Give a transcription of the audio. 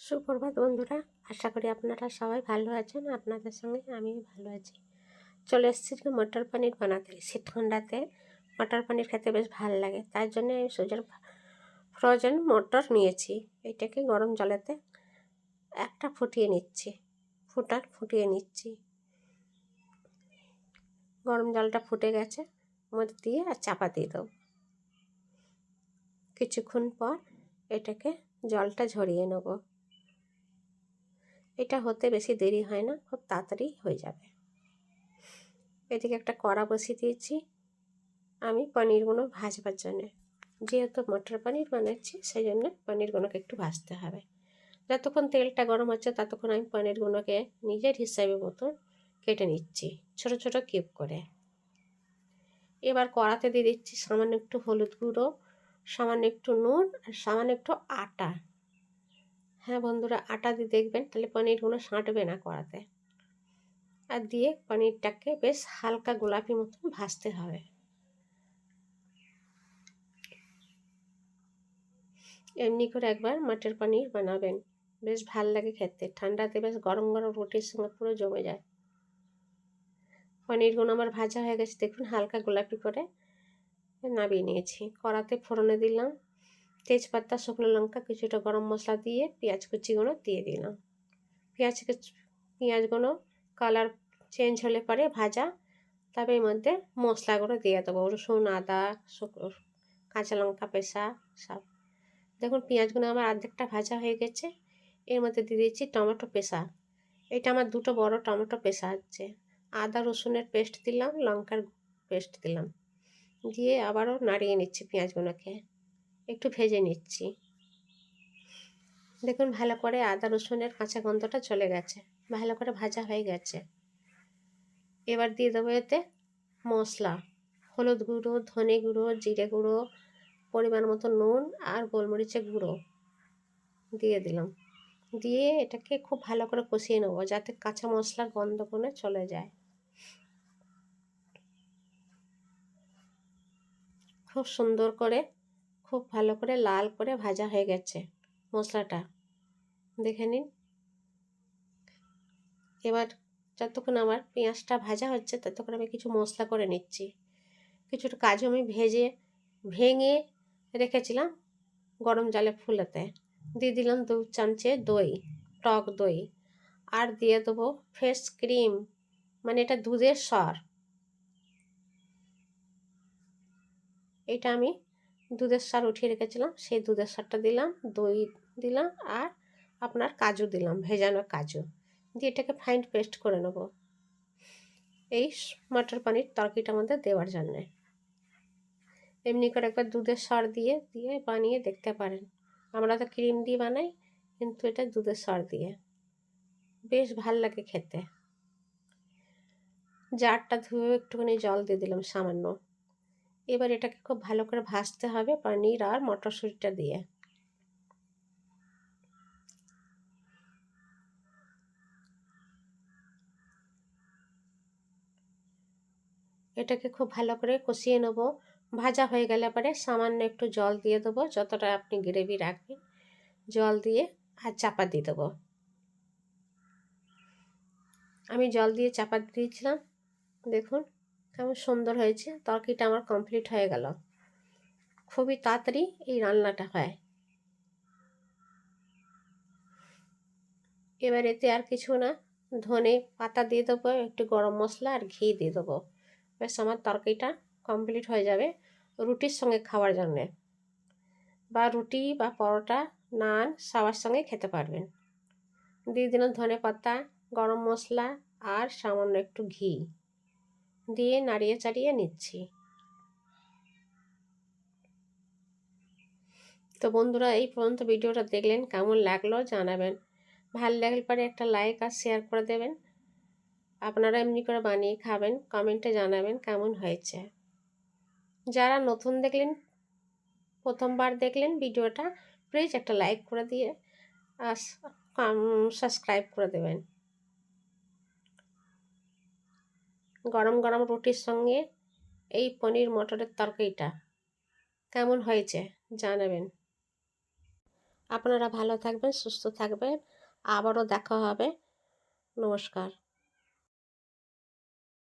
সুপ্রভাত বন্ধুরা, আশা করি আপনারা সবাই ভালো আছেন, আপনাদের সঙ্গে আমিও ভালো আছি। চলে এসেছি মটর পনির বানাতে। সে ঠান্ডাতে মটর পনির খেতে বেশ ভালো লাগে, তার জন্য আমি সুজন ফ্রোজেন মটর নিয়েছি। এটাকে গরম জলেতে একটা ফুটিয়ে নিচ্ছি, ফুটার ফুটিয়ে নিচ্ছি। গরম জলটা ফুটে গেছে, মধ্যে দিয়ে আর চাপা দিয়ে দেবো। কিছুক্ষণ পর এটাকে জলটা ঝরিয়ে নেব। এটা হতে বেশি দেরি হয় না, খুব তাড়াতাড়ি হয়ে যাবে। এদিকে একটা কড়া বসিয়ে দিয়েছি আমি পনিরগুলো ভাজবার জন্যে। যেহেতু মটর পনির বানাচ্ছি সেই জন্য পনিরগুলোকে একটু ভাজতে হবে। যতক্ষণ তেলটা গরম হচ্ছে, ততক্ষণ আমি পনিরগুলোকে নিজের হিসাবে মতন কেটে নিচ্ছি, ছোট ছোট কিউব করে। এবার কড়াতে দিয়ে দিচ্ছি সামান্য একটু হলুদ গুঁড়ো, সামান্য একটু নুন, আর সামান্য একটু আটা। হ্যাঁ বন্ধুরা, আটা দিয়ে দেখবেন, তাহলে পনিরগুলো সাঁটবে না কড়াতে। আর দিয়ে পনিরটাকে বেশ হালকা গোলাপি মতন ভাজতে হবে। এমনি করে একবার মাটির পনির বানাবেন। বেশ ভালো লাগে খেতে, ঠান্ডাতে বেশ গরম গরম রুটির সঙ্গে পুরো জমে যায়। পনিরগুলো আমার ভাজা হয়ে গেছে, দেখুন হালকা গোলাপি করে নামিয়ে নিয়েছি। কড়াতে ফোড়নে দিলাম। তেজপাতা শুকনো লঙ্কা, কিছুটা গরম মশলা দিয়ে পেঁয়াজ কুচিগুলো দিয়ে দিলাম। পেঁয়াজ পেঁয়াজগুলো কালার চেঞ্জ হলে পরে ভাজা, তবে এর মধ্যে মশলাগুলো দিয়ে দেবো। রসুন, আদা কাঁচা লঙ্কা পেশা সব। দেখুন পেঁয়াজগুলো আমার অর্ধেকটা ভাজা হয়ে গেছে। এর মধ্যে দিয়ে দিচ্ছি টমেটো পেশা এটা আমার দুটো বড় টমেটো পেশা হচ্ছে আদা, রসুনের পেস্ট দিলাম, লঙ্কার পেস্ট দিলাম। দিয়ে আবারও নাড়িয়ে নিচ্ছি পেঁয়াজগুলোকে একটু ভেজে নিচ্ছি। দেখুন, ভালো করে আদা, রসুনের কাঁচা গন্ধটা চলে গেছে। ভালো করে ভাজা হয়ে গেছে। এবার দিয়ে দেবো এতে মশলা হলুদ গুঁড়ো, ধনে গুঁড়ো, জিরে গুঁড়ো, পরিমাণ মতো নুন আর গোলমরিচের গুঁড়ো দিয়ে দিলাম। দিয়ে এটাকে খুব ভালো করে কষিয়ে নেব যাতে কাঁচা মশলার গন্ধ কোনো চলে যায়। খুব সুন্দর করে খুব ভালো করে লাল করে ভাজা হয়ে গেছে মশলাটা। দেখে নিন। এবার যতক্ষণ আমার পেঁয়াজটা ভাজা হচ্ছে ততক্ষণ আমি কিছু মশলা করে নিচ্ছি। কিছুটা কাজু আমি ভেজে, ভেঙে রেখেছিলাম গরম জলে ফুলেতে। দিয়ে দিলাম দু চামচে দই, টক দই। আর দিয়ে দেবো ফ্রেশ ক্রিম মানে এটা দুধের সর। এটা আমি দুধের সার উঠিয়ে রেখেছিলাম, সেই দুধের সারটা দিলাম, দই দিলাম আর আপনার কাজু দিলাম, ভেজানো কাজু। দিয়ে এটাকে ফাইন পেস্ট করে নেব। এই মটর পানির তরকিটার আমাদের দেওয়ার জন্যে। এমনি করে একবার দুধের সর দিয়ে দিয়ে বানিয়ে দেখতে পারেন। আমরা তো ক্রিম দিয়ে বানাই, কিন্তু এটা দুধের সর দিয়ে। বেশ ভালো লাগে খেতে। জারটা ধুয়ে একটুখানি জল দিয়ে দিলাম সামান্য। এবার এটাকে খুব ভালো করে ভাজতে হবে পনির আর মটরশুঁটিটা দিয়ে। এটাকে খুব ভালো করে কষিয়ে নেব। ভাজা হয়ে গেলে পরে সামান্য একটু জল দিয়ে দেবো, যতটা আপনি গ্রেভি রাখবেন। জল দিয়ে আর চাপা দিয়ে দেবো। আমি জল দিয়ে চাপা দিয়েছিলাম, দেখুন। কেমন সুন্দর হয়েছে, তরকারিটা আমার কমপ্লিট হয়ে গেল। খুবই তাড়াতাড়ি এই রান্নাটা হয়। এবার এতে আর কিছু না, ধনে পাতা দিয়ে দেবো, একটু গরম মশলা আর ঘি দিয়ে দেবো। ব্যাস, আমার তরকারিটা কমপ্লিট হয়ে যাবে রুটির সঙ্গে খাওয়ার জন্যে। বা রুটি বা পরোটা নান সবার সঙ্গে খেতে পারবেন। দিয়ে দিলাম ধনে পাতা, গরম মশলা আর সামান্য একটু ঘি। দিয়ে নাড়িয়ে চাড়িয়ে নিচ্ছি। তো বন্ধুরা, এই পর্যন্ত ভিডিওটা দেখলেন, কেমন লাগল জানাবেন। ভালো লাগলে পরে একটা লাইক আর শেয়ার করে দেবেন। আপনারা এমনি করে বানিয়ে খাবেন, কমেন্টে জানাবেন কেমন হয়েছে। যারা নতুন দেখলেন, প্রথমবার দেখলেন ভিডিওটা প্লিজ একটা লাইক করে দিয়ে আর সাবস্ক্রাইব করে দেবেন। গরম গরম রুটির সঙ্গে এই পনির মটরের তরকারিটা কেমন হয়েছে জানাবেন। আপনারা ভালো থাকবেন, সুস্থ থাকবেন। আবারও দেখা হবে। নমস্কার।